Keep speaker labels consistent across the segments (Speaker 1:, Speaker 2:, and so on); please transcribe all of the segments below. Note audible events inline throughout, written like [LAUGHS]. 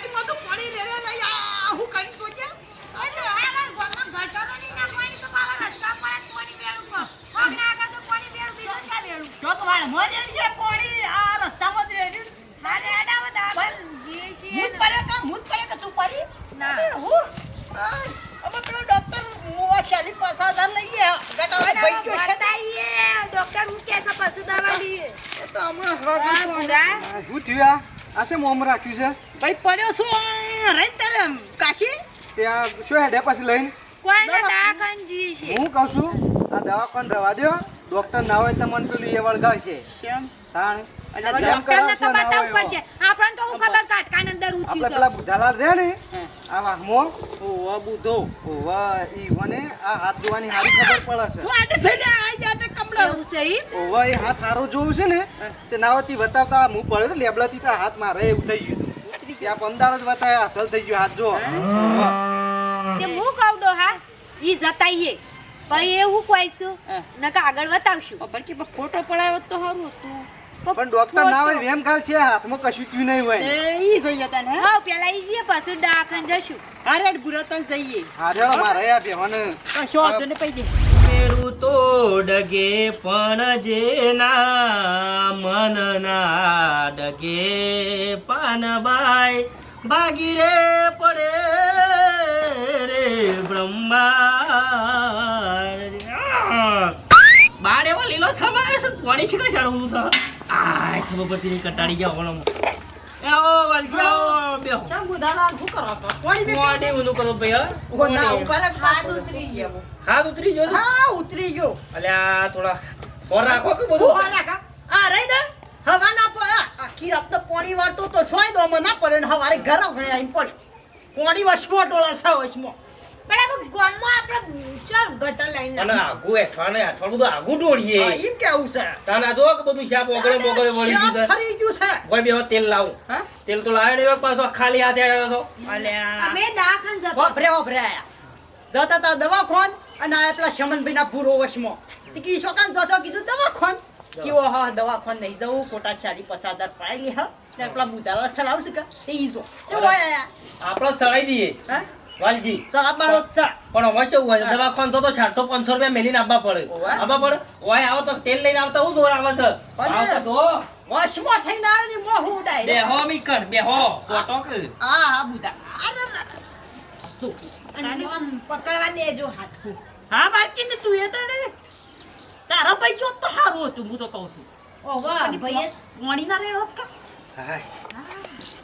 Speaker 1: વાડીમાં તો પાણી રે રે આ હું કરી તો છે
Speaker 2: એટલે આગળ ગામમાં ગટરોની ના પાણી તો મારા રસ્તા પર જ પાણી વેળું કહો. પગના આગળ તો પાણી વેળું, બીજું ક્યાં વેળું?
Speaker 1: જો તો વાળ મોજ એની છે પાણી આ રસ્તામાં જ રેડી
Speaker 2: મારે.
Speaker 1: પડે કે પડે કે તું પડી
Speaker 2: ના.
Speaker 1: હું પેલો ડોક્ટર મોવા ચાલી પાછા હજાર લઈએ ગટારો ભાઈ ગયો છે
Speaker 2: ડોક્ટર હું છે પશુ દવા લઈએ.
Speaker 1: તો હમણાં
Speaker 2: હા,
Speaker 1: હવે
Speaker 2: ભૂરા.
Speaker 3: થયું આ? આ શેમ રાખ્યું છે?
Speaker 1: ભાઈ પડ્યો શું રહી તારે કાશી?
Speaker 3: ત્યાં શું હેડે પછી લઈને? હું કહું છું આ દવાખાન રવા દો ડોક્ટર ના હોય તો મને પેલું એ વળગાવશે.
Speaker 1: કેમ
Speaker 3: તાણ.
Speaker 2: ડોક્ટરને તો બતાવવું પડશે. આપણને તો હું ખબર. કાટકાની અંદર
Speaker 3: આપણે
Speaker 2: ઊંચ્યું
Speaker 3: પેલા
Speaker 2: છે.
Speaker 3: બુધાલાલ છે ને. આ વાહમો
Speaker 1: ઓવા બુધો.
Speaker 3: ઓવા ઈ મને આ હાથ ધોવાની હારી ખબર પડે
Speaker 1: શું આડે છે ને આ
Speaker 2: એવું છે ઈ?
Speaker 3: ઓવા એ હાથ સારો જોયું છે ને તે નાવતી બતાવતા હું પડ્યો તો લેબડાથી તા હાથ મારે એવું થઈ ગયું. ત્યાં પંદાળ જ બતાવ્યા અસલ થઈ ગયો હાથ જો.
Speaker 2: તે હું કહું ડોહા, ઈ જતાઈએ. પછી એવું કહીશું
Speaker 1: હા.
Speaker 2: આગળ બતાવશું.
Speaker 1: પણ કે ફોટો પડાયો તો સારું હતું.
Speaker 3: પણ ડોક્ટર ના હોય વેમ કાલ છે હાથમાં કશું થયું નહીં હોય.
Speaker 1: એ ઈ જઈએ તને હા?
Speaker 2: પેલા ઈ જઈએ પછી ડાખન જશું.
Speaker 1: હારે ગુરતન જઈએ.
Speaker 3: હારે મારે આ બેવાને
Speaker 1: કશો વાંધો ને પૈ દે.
Speaker 4: મેરું તો ડગે પણ જેના મન ના ડગે પાનબાઈ ભાગી રે પડે રે બ્રહ્મા. બાર એવો લીલો સમાય છે પાણી છે કે ચડવું છે? આ ખબર પડતી કટાડી ગયા હોળમાં
Speaker 2: હાથ ઉતરી ગયો.
Speaker 1: હા ઉતરી ગયો.
Speaker 4: અલ્યા થોડા રાખો કે બધું?
Speaker 1: આ રહી ને હવા ના પડે આખી રાત પાણી વાળતો તો સોય દો મને ના પડે ને હવારે ઘર ઘણે આવીને પડે. પોણી વસમો ટોળા સા વસમો
Speaker 2: બરાબર ગામમાં આપણે ચાલ ગટર લઈને
Speaker 4: અને આગું એઠવાને એઠવાડ બધું આગું દોડીએ
Speaker 1: હા, એમ કેવું છે?
Speaker 4: તાને જો કે બધું શાપ ઓગળે બોગળે વળી ગયું છે.
Speaker 1: ફરી ગયું છે.
Speaker 4: કોઈ બે તેલ લાવું.
Speaker 1: હા?
Speaker 4: તેલ તો લાવ્યો નહીં પાછો ખાલી હાથે આવ્યો છો.
Speaker 1: અલ્યા
Speaker 2: અમે દવાખાને જતો.
Speaker 1: વાપરે વાપરે. આયા જતા તા દવા ખોન અને આ પેલા શમનભાઈ ના પૂરો વશમાં. તે કી શોકાન જતો કીધું દવા ખોન કેવો હા દવા ખોન નહીં જવું. ખોટા ચાલી પસાર પાય પડાયેલી હા. ને પેલા ચલાવશે કે? તે ઈ જો. તે હોય આયા.
Speaker 4: આપણે ચડાઈ દઈએ.
Speaker 1: હા?
Speaker 4: વાલજી.
Speaker 1: ચલાવવાનો જ છે
Speaker 4: પણ હવે શું હોય દવા દવાખાન તો તો ચારસો પાંચસો રૂપિયા મેલીને આવવા પડે. આવવા પડે? ઓય આવો તો તેલ લઈને આવતા હું જોર આવે છે?
Speaker 1: આવ
Speaker 4: તો તો?
Speaker 1: વશમાં થઈને આવે ને મો હું ઉડાય.
Speaker 4: બેહો મીકણ બેહો સોટો કે
Speaker 1: આ હા બુદા અરે રે રે. જો.
Speaker 2: અને આમ પકડવા હાથ
Speaker 1: હા બાળકી ને તું એ તો ને. તારા ભાઈ તો સારું હતું હું તો કહું છું.
Speaker 2: ઓહો ભાઈ
Speaker 1: પાણી ના રેડો કા
Speaker 4: હા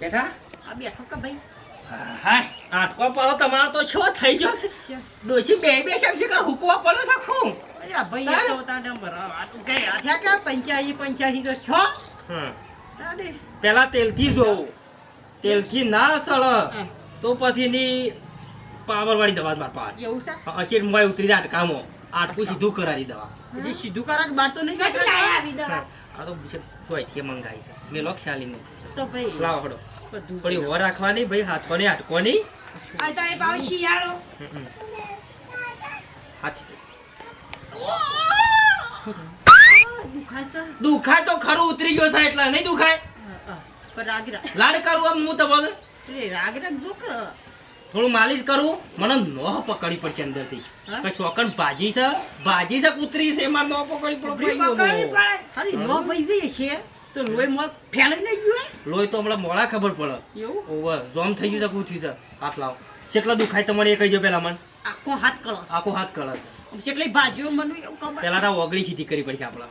Speaker 4: બેઠા?
Speaker 1: આ બેઠો કા ભાઈ?
Speaker 4: હાય આટકો પડો તમારો તો છો થઈ ગયો છે. ડોશી બે બે શમ શિકાર હુકવા પડે છે ખૂબ
Speaker 1: અરે ભાઈ તો તાને બરાબર આ તું ગયા કે પંચ્યાસી પંચ્યાસી તો છો?
Speaker 4: હમ
Speaker 1: તાને
Speaker 4: પેલા તેલથી જોવું. તેલથી ના સળ. તો પછી ની પાવર વાળી દવા માર પાડ
Speaker 1: એવું છે?
Speaker 4: અચેર મોય ઉતરી જાય કામો આટકું સીધું કરાવી દવા.
Speaker 1: સીધું કરાવી બાર તો નહીં
Speaker 2: આવી દવા.
Speaker 4: આ તો છે ચોઈથી મંગાઈ છે. મેલો ખ્યાલી
Speaker 1: તો ભાઈ
Speaker 4: લાવો હડો. થોડી હોર રાખવાની ભાઈ હાથ કોની હાથ કોની
Speaker 2: આ તો એ પાવ શિયાળો
Speaker 4: હાચી
Speaker 1: દુખાય
Speaker 4: તો? ખરું ઉતરી ગયો છે એટલે. નહીં દુખાય? લાડ કરું આમ હું
Speaker 1: તો રાગ કે
Speaker 4: થોડું માલિશ કરું? મને નોહ પકડી પડશે અંદરથી.
Speaker 1: થી
Speaker 4: કે શોકન ભાજી છે? ભાજી છે કૂતરી છે? એમાં નોહ પકડી પડે
Speaker 1: નો ભાઈ છે તો લોહી મોત ફેલાઈ નહીં ગયું
Speaker 4: લોહી તો હમણાં મોડા ખબર પડે.
Speaker 1: એવું?
Speaker 4: ઓવર જોમ થઈ ગયું છે કૂતરી છે? હાથ લાવો. કેટલા દુખાય તમારે એ કહી દો પેલા મને.
Speaker 1: આખો હાથ કળશ.
Speaker 4: આખો હાથ કળશ.
Speaker 1: કેટલી ભાજીઓ મને એવું ખબર?
Speaker 4: પેલા તો ઓગળી સીધી કરી પડશે આપણા.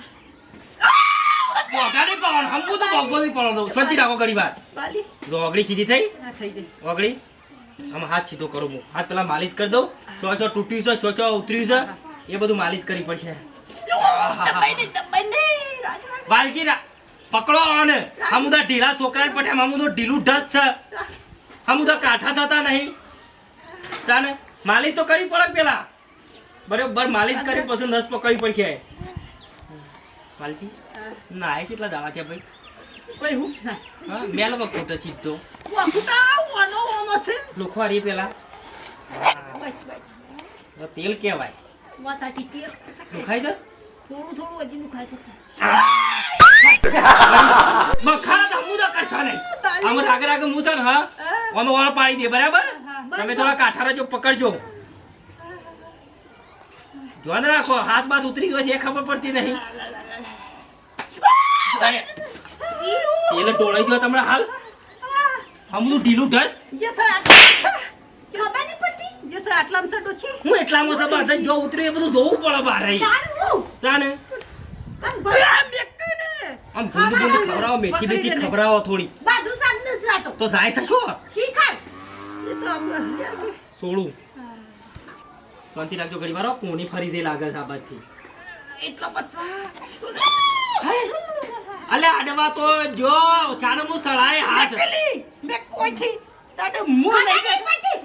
Speaker 4: ઓગાડી પાડવાનું હમું તો ભગવાન પાડવાનું શાંતિ રાખો ઘડી વાર. જો ઓગળી સીધી થઈ?
Speaker 1: થઈ ગઈ.
Speaker 4: ઓગળી? આમ હાથ સીધો કરું હું હાથ પેલા માલિશ કરી દઉં. સો સો તૂટ્યું છે સો સો ઉતર્યું છે. એ બધું માલિશ કરી પડશે.
Speaker 1: નહીં નહીં.
Speaker 4: વાલજી રા પકડો અને હમુદા ઢીલા છોકરા પટે હમુદો ઢીલું ઢસ છે. હમુદા કાઠા થતા નહીં. તાને માલિશ તો કરી પડે પેલા. બરોબર માલિશ કરી પછી નસ પકડવી પડશે. ના એ કેટલા દાવા છે ભાઈ?
Speaker 1: કોઈ હું? ના.
Speaker 4: હા મેલો ખોટો સીધો.
Speaker 1: વાકુટા વાનો વાનો છે.
Speaker 4: લોખો હારી પેલા. તેલ કેવાય
Speaker 1: વાતાથી તેલ. થોડું થોડું હજી દુખાય છે
Speaker 4: મખાના તો હમુદા કરશો નહીં આમ રાગ રાગ હું છે ને હા?
Speaker 5: અમે વાળ પાડી દે બરાબર?
Speaker 1: હા.
Speaker 5: તમે થોડા કાઠા રહેજો પકડજો. ધ્યાન રાખો હાથ બાથ ઉતરી ગયો છે એ ખબર પડતી નહીં. તેલ ટોળાઈ ગયો તમને હાલ. હમનું ઢીલું ઢસ.
Speaker 1: જે જે.
Speaker 5: હું એટલામાં સબા જો ઉતરી એ બધું જોવું પડે બારે.
Speaker 2: તારું હું?
Speaker 5: તાને
Speaker 2: કાન ભર
Speaker 1: આ મેકતું ને.
Speaker 5: આમ બુંદી બુંદી ખવડાવો મેથી
Speaker 1: ને.
Speaker 5: ખવડાવો થોડી.
Speaker 2: બાધુ સાબ સાતો
Speaker 5: તો જાય છે શું?
Speaker 2: શીખાડ
Speaker 1: એ તો આમ
Speaker 5: સોળું. શાંતિ રાખજો ઘડી મારો કોની ફરી દે લાગે છે આ બાજથી.
Speaker 1: એટલો પચાસ.
Speaker 5: અલે આડવા તો જો સાણમું સળાય હાથ.
Speaker 1: મે કોઈથી. તારે મુ લઈ
Speaker 2: ખબર
Speaker 1: ગયો.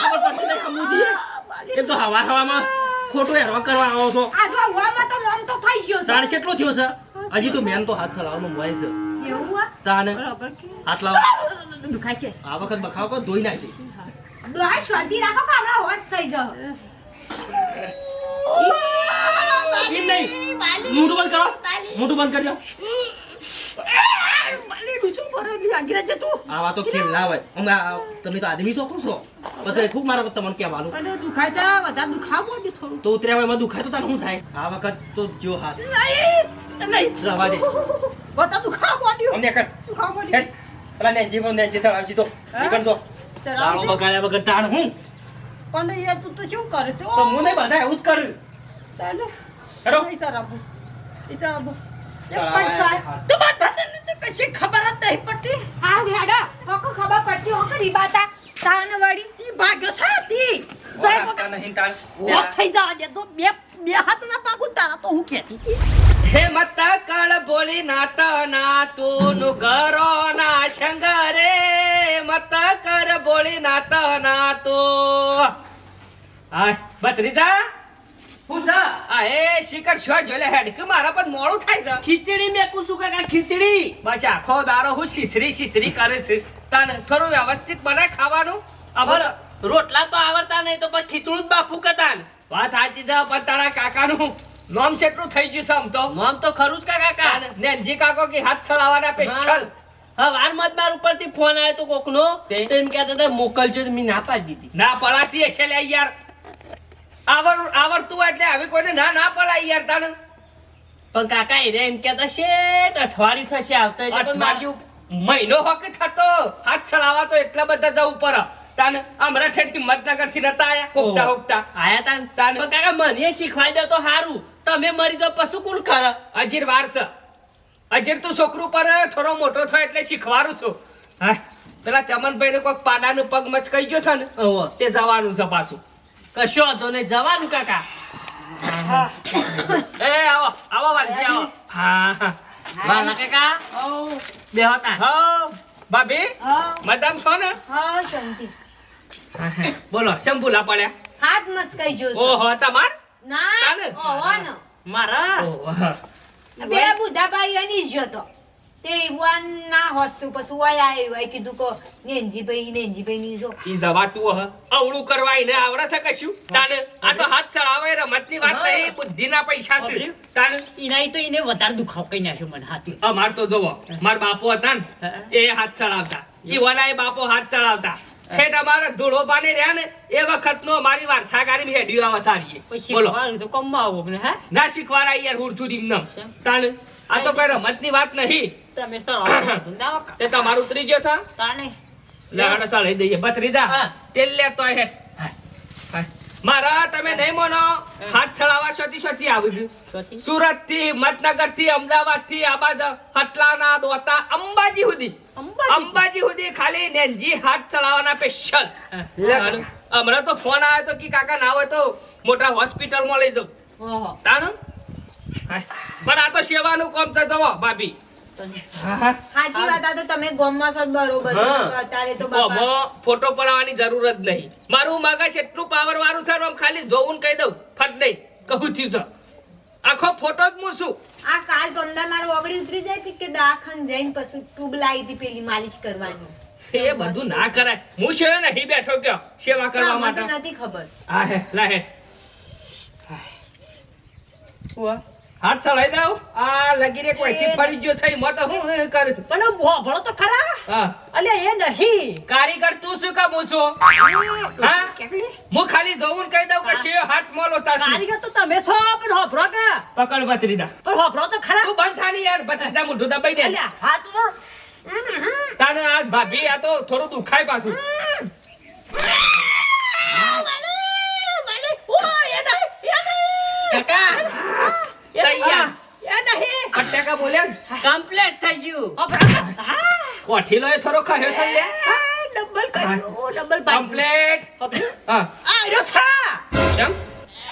Speaker 5: ખબર પડતી નહીં હમુજી. એ તો હવા હવામાં ખોટો હેરવા કરવા આવો છો.
Speaker 2: આ જો હવામાં તો મોમ તો થઈ ગયો છે.
Speaker 5: સાડ કેટલો થયો છે? હજી તો મેન તો હાથ ચલાવવાનો મોય છે.
Speaker 2: એવું આ?
Speaker 5: તાને
Speaker 1: બરાબર કે?
Speaker 5: હાથ લાવો.
Speaker 1: દુખાય છે.
Speaker 5: આ વખત બખાવ કો ધોઈ નાખી
Speaker 2: ડોહા શાંતિ રાખો કે હમણાં હોશ થઈ જાવ
Speaker 5: એમ નહીં. મોઢું બંધ કરો. મોઢું બંધ કરજો.
Speaker 1: માલી ડૂચું ભરે બી આગળ તું.
Speaker 5: આવા તો ખેલ ના હોય. અમે તમે તો આદમી છો કોણ છો? પછી ખૂબ મારો તમને કહેવાનું.
Speaker 1: અને દુખાય છે, વધારે દુખાવા થોડું.
Speaker 5: તો ઉતર્યા હોય દુખાય તો તારે શું થાય? આ વખત તો જો હાથ.
Speaker 1: નહીં, નહીં.
Speaker 5: રવા દે
Speaker 1: માંડ્યું.
Speaker 5: અમને કર.
Speaker 1: માંડ્યું.
Speaker 5: હેડ. તો. નીકળ જો તાળો બગાડ્યા વગર તાણ હું?
Speaker 1: પણ યાર તું તો શું કરે છે?
Speaker 5: તો હું નહીં બધા એવું જ કર.
Speaker 1: ચાલે.
Speaker 5: હેડો.
Speaker 1: તો કશી ખબર જ નહીં પડતી.
Speaker 2: હા હોકો ખબર પડતી હોકો રીબાતા તાને વળી.
Speaker 1: ભાગ્યો જય
Speaker 5: નહીં તાણ.
Speaker 1: થઈ જવા દે તો બે બે હાથના પાકું તારા તો હું કહેતી હતી.
Speaker 5: હે મત કળ બોલી નાતનું ઘરો ના શંગરે. મત કર બોલી નાત નાતુ આ બત્રીજા
Speaker 6: હું
Speaker 5: આ એ શિખર શો જોલે હેડ કે મારા પર મોડું થાય છે?
Speaker 6: ખીચડી મેકું છું કાકા ખીચડી.
Speaker 5: બસ આખો દારો હું શીસરી શીસરી કરે છે. તને થોડું વ્યવસ્થિત બને ખાવાનું? અમર
Speaker 6: રોટલા તો આવડતા નહીં તો પછી ખીચડું જ બાફું કતાન
Speaker 5: વાત સાચી છે પણ તારા કાકાનું. નોમ કેટલું થઈ ગયું છે આમ તો?
Speaker 6: નામ તો ખરું જ કાકા?
Speaker 5: નેનજી કાકો કે હાથ ચલાવવાના સ્પેશિયલ
Speaker 6: હા. વાર મત માર ઉપરથી ફોન આવ્યો તો કોકનો.
Speaker 5: તે?
Speaker 6: તો એમ કહેતા હતા મોકલજો તો મેં ના પાડી દીધી.
Speaker 5: ના પડાતી હશે લે યાર. આવર આવડતું એટલે હવે કોઈને ના ના પડાય યાર તને
Speaker 6: પણ કાકા એને એમ કહેતા શેઠ અઠવાડિયું થશે આવતા એટલે માર્યું
Speaker 5: મહિનો હોકે થતો. હાથ ચલાવવા તો એટલા બધા જવું ઉપર તાન અમરા ઠેઠી મતનગરથી નતા આયા. હોકતા. હોકતા.
Speaker 6: આયા તાન
Speaker 5: તાને.
Speaker 6: પણ કાકા મને શીખવાડી દો તો સારું તમે મરી જાઓ પશુ કોણ કરે
Speaker 5: અજીર વાર છે. અજીર તું છોકરું પર થોડો મોટો થયો એટલે શીખવાડું છું. હા પેલા ચમનભાઈ ને કોઈક પાડાનું પગ મચકાઈ ગયો છે ને તે જવાનું છે પાછું.
Speaker 6: કશો હતો ને જવાનું કાકા.
Speaker 5: એ આવો આવો વાલજી આવો. હા
Speaker 6: વાલા કાકા. બે હતા.
Speaker 5: હો ભાભી
Speaker 2: હા
Speaker 5: મદામ છો ને?
Speaker 2: હા શાંતિ.
Speaker 5: બોલો શંભુલા પડ્યા.
Speaker 2: હાથ મસ્કાઈ જો
Speaker 5: ઓહો તમાર?
Speaker 2: ના?
Speaker 1: મારા?
Speaker 2: બે બુધાભાઈ એની જ હતો તે ઈવાન ના હોસ્તુ પછી વય આવ્યો એ કીધું કે નેનજીભાઈ નેનજીભાઈ ની જો.
Speaker 5: ઈ જવાતું હ અવળું કરવા એને આવડે છે કશું? તાને? આ તો હાથ ચડાવે રમતની વાત. નહીં બુદ્ધિના પૈસા છે? તાને?
Speaker 1: ઈનાય તો એને વધારે દુખાવ કઈ નાખ્યો મને હાથે.
Speaker 5: અમાર તો જોવો માર બાપો હતા ને એ હાથ ચડાવતા. ઈ વનાય બાપો હાથ ચડાવતા. છે તમારે ધૂળો પાને રહ્યા ને એ વખતનો અમારી વારસાગારી હેડ્યું આવે સારી બોલો.
Speaker 1: તો કમમાં ને હે?
Speaker 5: ના શીખવાડા યાર હુરથુર ઇમનમ
Speaker 1: કેમ?
Speaker 5: તાને આ તો કઈ રમતની વાત નહીં.
Speaker 1: તમે સળાવો
Speaker 5: તે તમારું ઉતરી ગયો છે?
Speaker 1: તાણે.
Speaker 5: લેવાડો સાળી દઈએ. ભત્રીજા
Speaker 1: હા.
Speaker 5: તેલ લેતો હે. મારા તમે નહીં માનો? હાથ ચડાવવા શોથી શોથી આવું છું. સુરતથી મતનગરથી અમદાવાદથી આબાદ હટલાના દોતા અંબાજી સુધી.
Speaker 1: અંબાજી?
Speaker 5: સુધી ખાલી નેનજી હાથ ચલાવવાના સ્પેશિયલ હમણાં તો ફોન આવ્યો તો કે કાકા ના હોય તો મોટા હોસ્પિટલમાં લઈ જાઉં.
Speaker 2: ઓહો.
Speaker 5: તાનું પણ આ તો સેવાનું કામ છે જવો ભાભી.
Speaker 2: સાચી વાત આ તો તમે ગોમમાં છો બરોબર. છે. અત્યારે તો
Speaker 5: બાબા ફોટો પડાવવાની જરૂર જ નહીં. મારું મગજ એટલું પાવર વાળું છે ને ખાલી જોવું કહી દઉં. ફટ નહીં કહું થયું છે આખો ફોટો જ હું છું.
Speaker 2: આ કાલ પંદર મારો ઓગળી ઉતરી જાય હતી કે દાખન જઈને પછી ટ્યુબ લાવી હતી પેલી માલિશ કરવાની.
Speaker 5: એ બધું ના કરાય. હું છે નહીં બેઠો કયો સેવા કરવા માટે.
Speaker 2: નથી ખબર.
Speaker 5: હા હે લા હે.
Speaker 1: ઉવા.
Speaker 5: હાથ ચડાઈ દઉં આ લગી રે કોઈ થી પડી ગયો છે એમાં તો હું કરું છું
Speaker 1: પણ ભોભળો તો ખરા
Speaker 5: હા
Speaker 1: અલ્યા એ નહીં
Speaker 5: કારીગર તું શું કામ છો હા
Speaker 1: કેકલી
Speaker 5: હું ખાલી ધોવું કહી દઉં કે શિવ હાથ મોલો તાસી
Speaker 1: કારીગર તો તમે છો પણ હોભરો કે
Speaker 5: પકડ બત્રીદા
Speaker 1: પણ હોભરો તો ખરા
Speaker 5: તું બંધ થાની યાર બત્રીદા મોઢું દબાઈ દે
Speaker 1: અલે હાથ મો
Speaker 5: તાને આ ભાભી આ તો થોડું દુખાય પાછું તૈયાર.
Speaker 1: કમ્પ્લીટ થઈ ગયું.
Speaker 5: કોઠીલો એ થોડો ખાયો છે લે.
Speaker 1: ડબલ કર્યું ડબલ
Speaker 5: કમ્પ્લેટ હા.
Speaker 1: આ રહ્યો છે.
Speaker 5: કેમ?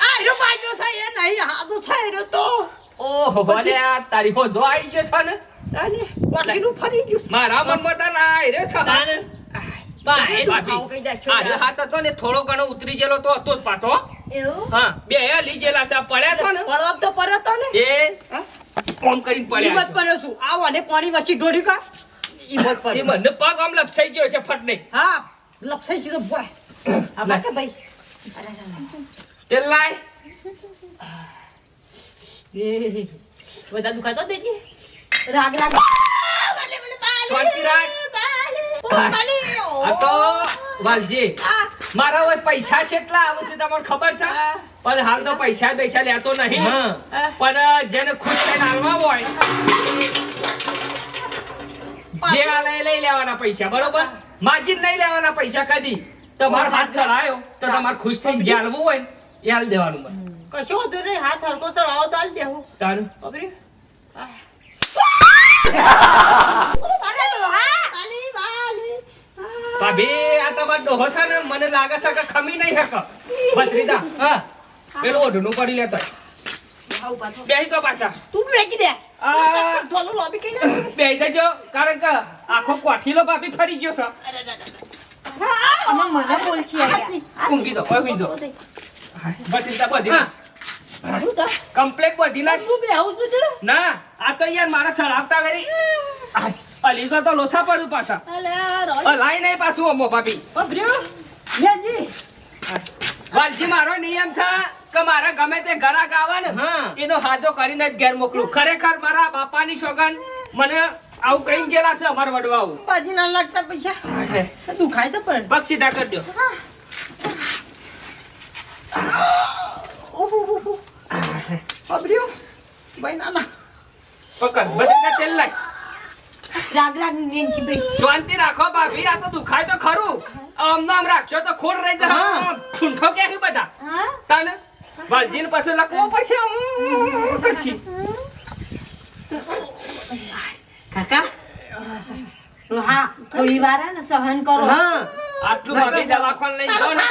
Speaker 1: આ રહ્યો બાજુ છે એ નહીં હાદું છે રહ્યો તો.
Speaker 5: ઓહો આ તારી હો જો આવી ગયો છે ને.
Speaker 1: તાને કોઠીનું ફરી ગયું છે.
Speaker 5: મારા મનમાં તો ના આવી રહ્યો છે
Speaker 1: તાને. જાય છો
Speaker 5: આજે હાથ હતો ને થોડો ઘણો ઉતરી ગયેલો તો હતો જ પાછો
Speaker 2: એવું?
Speaker 5: હા બે હે લીજેલા છે. પડ્યા છો ને?
Speaker 1: પડવા તો પડ્યો તો ને.
Speaker 5: એ? ઓમ કરીને પડ્યા
Speaker 1: હિંમત પડ્યો છું. આવો અને પાણી વચ્ચે ઢોળી કા હિંમત
Speaker 5: એ
Speaker 1: પડ્યો.
Speaker 5: મને પગ આમ લપસાઈ ગયો છે ફટ નહીં.
Speaker 1: હા લપસાઈ ગયો બોય આ બાકે ભાઈ.
Speaker 5: તે લાય.
Speaker 1: એ, બધા દુખાતો દેજે.
Speaker 2: રાગ રાગ.
Speaker 5: શાંતિ રાખ. આ તો વાલજી. મારા હવે પૈસા કેટલા આવે છે તમને ખબર છે? પણ હાલ તો પૈસા પૈસા લેતો નહીં. પણ જેને ખુશ થઈને હાલવા હોય જે હાલે લઈ લેવાના પૈસા બરોબર? માજી નહીં લેવાના પૈસા કદી. તમારો હાથ ચડાયો. તો તમારે ખુશ થઈને જે હાલવું હોય એ હાલ દેવાનું કશું
Speaker 1: કશો વાંધો નહીં. હાથ હરકો સળાવો તો હાલ દેવું.
Speaker 5: તારું?
Speaker 1: ખબર [LAUGHS]
Speaker 5: ભાભી! તમારો ડોહો છે ને મને લાગે છે કે ખમી નહીં શકે ભત્રીજા
Speaker 1: હા.
Speaker 5: પેલું ઓઢનું પડી લેતો. બેહી તો પાછા.
Speaker 1: તું વેકી દે.
Speaker 5: બેહી જજો કારણ કે આખો કોઠીલો ભાભી ફરી ગયો છે.
Speaker 2: મને બોલ છે અહીંયા.
Speaker 5: ઊંઘી દો ઊંઘી દો. ભત્રીજા બધી? કમ્પ્લેટ બધી ના.
Speaker 1: શું બે આવું છું
Speaker 5: ના આ તો યાર મારા સળાવતા વેરી. અલી તો લોસા પડું પાછા. લાઈ નહીં પાછું અમો ભાભી. વાલજી મારો નિયમ છે કે મારે ગમે તે ઘરાક આવે ને એનો હાજો કરીને જ ઘેર મોકલું. ખરેખર મારા બાપાની સોગન મને આવું કઈ ગયેલા છે અમાર વડવાઓ.
Speaker 1: પાજી ના લાગતા પૈસા. દુખાય તો પણ.
Speaker 5: પગ સીધા કરજો
Speaker 1: ઓહો ઉફ. ભભર્યો. ભાઈ ના ના.
Speaker 5: પકડ. બધા તેલ લાય.
Speaker 2: રાગ રાગ નેનજી ભાઈ.
Speaker 5: શાંતિ રાખો ભાભી આ તો દુખાય તો ખરું. આમ આમ રાખશો તો ખોડ રહી જાય.
Speaker 1: હા.
Speaker 5: ઠૂંઠો ક્યાંથી બધા?
Speaker 2: હા?
Speaker 5: તાને વાલજીને પછી લખવો પડશે? ઉમ, કરશી?
Speaker 1: કાકા?
Speaker 2: હા થોડી વાર ને સહન કરો.
Speaker 1: હા.
Speaker 5: આટલું ભાભી દવાખાને જાઓ ને.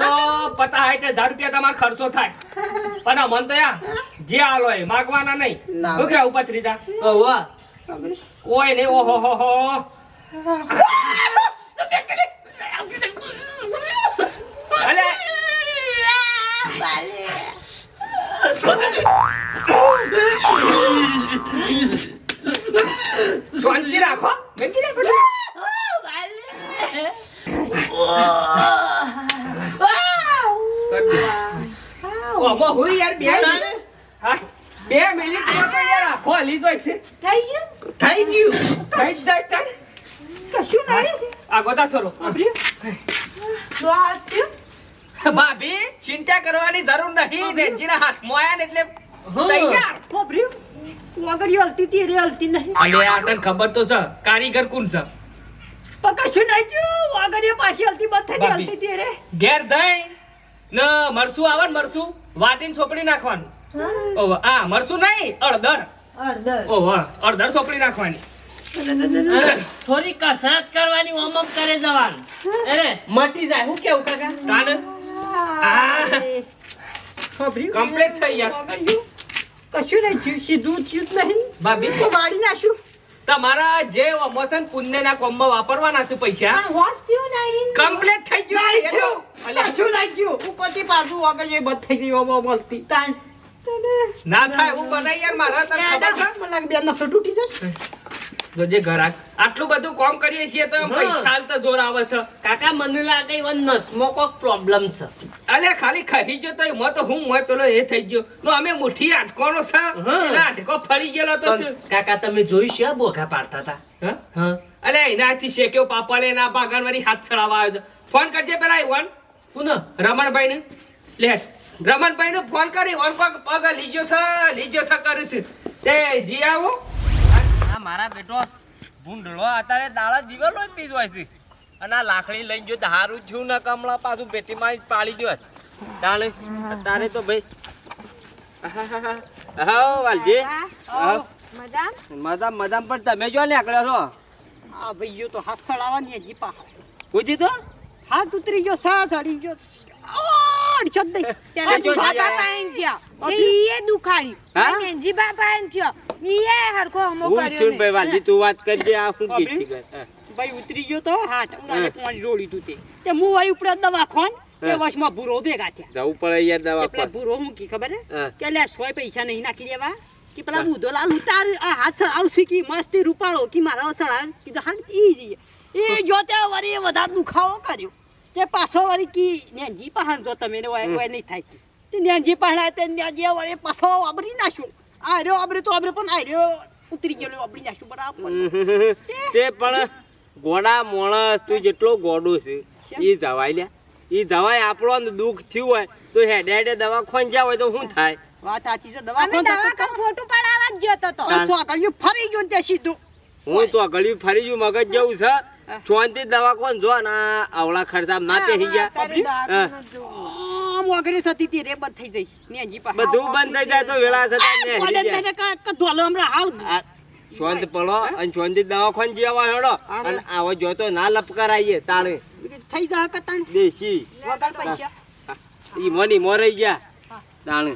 Speaker 5: તો પચાસ સાઠ હજાર રૂપિયા તમારો ખર્ચો થાય. પણ અમન તો યાર જે હાલો એ માગવાના નહીં. શું કેવું પત્રીજા
Speaker 1: ઓવા
Speaker 5: ઓય ને ઓહો, હો હો. શાંતિ રાખો મેં કીધું બધું. ઓમાં હું યાર બે મિનિટ. બે મિનિટ હલી જાય છે.
Speaker 2: થઈ ગયું?
Speaker 1: થઈ ગયું?
Speaker 5: કઈ જ જાય તાર?
Speaker 1: કશું નહીં?
Speaker 5: આગો તા થોડો
Speaker 2: આ
Speaker 5: ભાભી ચિંતા કરવાની જરૂર નહીં નેનજીના હાથમાં આયા ને એટલે તૈયાર.
Speaker 1: ભભર્યો વગર હલતી તી રે હલતી નહીં.
Speaker 5: અલે આ તને ખબર તો છે. કારીગર કોણ છે?
Speaker 1: પણ કશું નહીં થયું. વગર એ પાછી હલતી બંધ થઈ
Speaker 5: ભાભી.
Speaker 1: હલતી તી રે.
Speaker 5: ઘેર જઈ ન મરસું આવે ને મરસું વાટીને છોપડી નાખવાનું. ઓવ આ મરસું નહીં અડદર
Speaker 2: અડધર
Speaker 5: ઓવ અડદર ચોપડી નાખવાની.
Speaker 6: થોડી કસરત કરવાની ઓમ ઓમ કરે જવાનું. અરે મટી જાય. હું કેવું કાકા?
Speaker 5: તાને? કમ્પ્લીટ થઈ યાર
Speaker 1: કશું નહીં થયું. સીધું થયું જ નહીં.
Speaker 5: ભાભી.
Speaker 1: તો વાળી નાખ્યું
Speaker 5: તમારા જે અમોસન પુણ્યના કોમમાં વાપરવાના છે પૈસા
Speaker 2: પણ થયું નહીં.
Speaker 5: કમ્પ્લીટ થઈ ગયું.
Speaker 1: કશું નહીં થયું. ઉપરથી પાછું વગર એ બંધ થઈ ગયું ઓમ હલતી.
Speaker 2: તાન
Speaker 5: ના થાય હું બને યાર મારા તને ખબર છે
Speaker 1: મને લાગે બે નસો તૂટી જશે.
Speaker 5: જો જે ઘરાક આટલું બધું કામ કરીએ છીએ તો પૈસા તો જોર આવે છે.
Speaker 6: કાકા મને લાગે ઇવન નસમો કોક પ્રોબ્લેમ છે.
Speaker 5: અલે ખાલી ખાઈ ગયો તો એમાં તો હું મોય પેલો એ થઈ ગયો. નો અમે મુઠ્ઠી આટકોનો છે. એના આટકો ફરી ગયેલો તો
Speaker 6: કાકા તમે જોઈ છે બોખા પાડતા હતા?
Speaker 5: હા? અલે એનાથી શેક્યો પાપડે ના બાગણવાળી વળી હાથ ચડાવવા આવ્યો છે. ફોન કરજે પેલા ઈવન.
Speaker 6: પુનઃ
Speaker 5: રમણભાઈ ને લે રમણભાઈ ને ફોન કરી ઓન પગ પગ લીજો છે લીજો છે કરે છે તે જી આવો.
Speaker 7: આ મારા બેટો ભૂંડળો અત્યારે દાડા દિવાલો જ પીજ છે. અને આ લાકડી લઈને જો હારું થયું ને કમળા પાછું પેટીમાં જ પાડી દો તાણે તારે તો ભાઈ. [LAUGHS] હા વાલજી. હા મજામ? મજામ પણ તમે જો નીકળ્યો છો?
Speaker 1: આ ભાઈ તો હાથ સડાવવાની હજી પા
Speaker 7: પૂછી તો?
Speaker 1: હાથ ઉતરી ગયો સા ચડી ગયો. ઓડ છત દઈ
Speaker 2: પેલા
Speaker 7: જો
Speaker 2: બાપા એમ થયો. ઈએ દુખાડ્યું.
Speaker 7: હા?
Speaker 2: બાપા એમ થયો. ઈએ હરખો હમો કર્યો
Speaker 7: છું ભાઈ
Speaker 2: ને.
Speaker 7: તું વાત કરજે આ શું કીધી કર
Speaker 1: ભાઈ ઉતરી ગયો તો? હાથ ઉડાને પાણી જોડી તું તે? તે હું વાળી ઉપડે દવા ખોન તે
Speaker 7: હા.
Speaker 1: ભૂરો ભેગા થયા.
Speaker 7: જવું પડે યાર દવા
Speaker 1: એ પેલા
Speaker 7: પર.
Speaker 1: ભૂરો હું કી ખબર હે? કે લે સોય પૈસા નહીં નાખી દેવા. કે પેલા બુધો લાલ ઉતાર આ હાથ આવશે કે મસ્તી રૂપાળો કે મારા સળાવ કીધું હા ઈ જઈએ એ જો તે વળી વધારે દુખાવો કર્યો. તે પાછો વાળી કી નેનજી પહાણ જો તમે વાય નહીં થાય. તે નેનજી પહાણા તે નેનજી વાળી પાછો વાબરી નાખ્યો. આ રહ્યો વાબરે તો વાબરે પણ આ રહ્યો ઉતરી ગયો વાબરી નાખ્યો બરાબર.
Speaker 7: તે પણ ગોડા મોણસ તું જેટલો ગોડો છે એ જવાય લ્યા. એ જવાય આપણો દુઃખ થયું હોય તો હેડે હેડે દવા ખોંજ્યા હોય તો શું થાય?
Speaker 1: વાત સાચી છે દવા થતું
Speaker 2: દવાખાને ફોટું પડાવવા જ જતો તો
Speaker 1: પણ સોકળિયું ફરી ગયો ને તે સીધું?
Speaker 7: હું તો ગળ્યું ફરી ગયું મગજ જેવું છે. શાંતિ દવા કોણ જો ને આવળા ખર્ચા ના પેહી ગયા.
Speaker 2: દવાખાનું
Speaker 1: વગરે થતી હતી રે બંધ થઈ જઈ નેનજી પા
Speaker 7: બધું બંધ થઈ જાય તો વેળા સતા ને હેરી જાય.
Speaker 1: તને કા- કા ધોલો હમણાં હાલ
Speaker 7: આ પડો અને શાંતિ દવા ખોન જેવા હેડો. અને આવો જોતો ના લપકરાઈએ તાણે.
Speaker 1: થઈ જા કતાણ.
Speaker 7: દેશી
Speaker 1: વગર પૈસા.
Speaker 7: ઈ મની મોરાઈ ગયા તાણે.